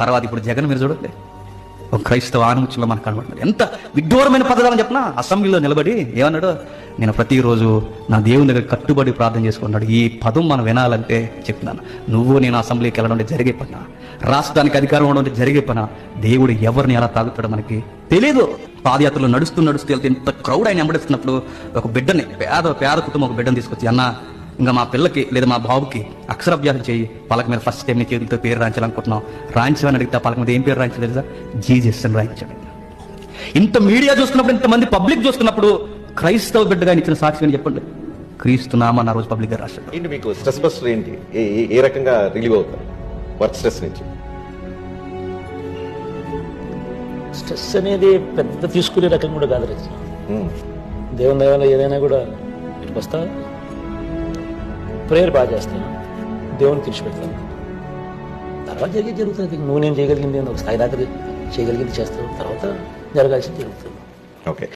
తర్వాత ఇప్పుడు జగన్ మీరు చూడండి. ఒక క్రైస్తవ ఆనుముచ్చులో మనకు కనబడుతుంది. ఎంత విడ్డూరమైన పద్ధతి చెప్పిన? అసెంబ్లీలో నిలబడి ఏమన్నాడు? నేను ప్రతిరోజు నా దేవుని దగ్గర కట్టుబడి ప్రార్థన చేసుకున్నాడు ఈ పదం మనం వినాలంటే చెప్తున్నాను. నువ్వు నేను అసెంబ్లీకి వెళ్ళడం జరిగే పన? రాష్ట్రానికి అధికారం ఉండడం జరిగే పన? దేవుడు ఎవరిని ఎలా తాగుతాడో మనకి తెలియదు పాదయాత్రలో నడుస్తూ నడుస్తూ వెళ్తే ఇంత క్రౌడ్ ఆయన వెంబడిస్తున్నప్పుడు ఒక బిడ్డని పేద పేద కుటుంబం ఒక బిడ్డను తీసుకొచ్చి అన్న ఇంకా మా పిల్లకి లేదా మా బాబుకి అక్షరాభ్యాసం చేయి. పలక మీద ఫస్ట్ టైం నీ చేతులతో పేరు రాయించాలనుకుంటున్నాం రాయించమని అడిగితే పలక మీద ఏం పేరు రాయించలేదు తెలుసా? జీజస్ అని రాయించాడు. ఇంత మీడియా చూస్తున్నప్పుడు ఇంతమంది పబ్లిక్ చూస్తున్నప్పుడు క్రైస్తవ బిడ్డగా ఇచ్చిన సాక్షి అని చెప్పండి. క్రీస్తు నామన్న ఆ రోజు పబ్లిక్గా రాశాడు ఏంటి మీకు స్ట్రెస్ బస్టర్ ఏంటి? ఏ- రకంగా రిలీవ్ అవుతారు? వర్క్ స్ట్రెస్ నుంచి. స్ట్రెస్ అనేది పెద్ద తీసుకునే రకం కూడా కాదు రచన. దేవుని ఏదైనా కూడా. వస్తా. ప్రేయర్ బాగా చేస్తాను. దేవుని పెడతాను తర్వాత జరిగేది జరుగుతుంది. నువ్వు నేను చేయగలిగింది ఒక స్థాయి దాకా చేయగలిగింది చేస్తాను. తర్వాత జరగాల్సింది జరుగుతుంది. ఓకే.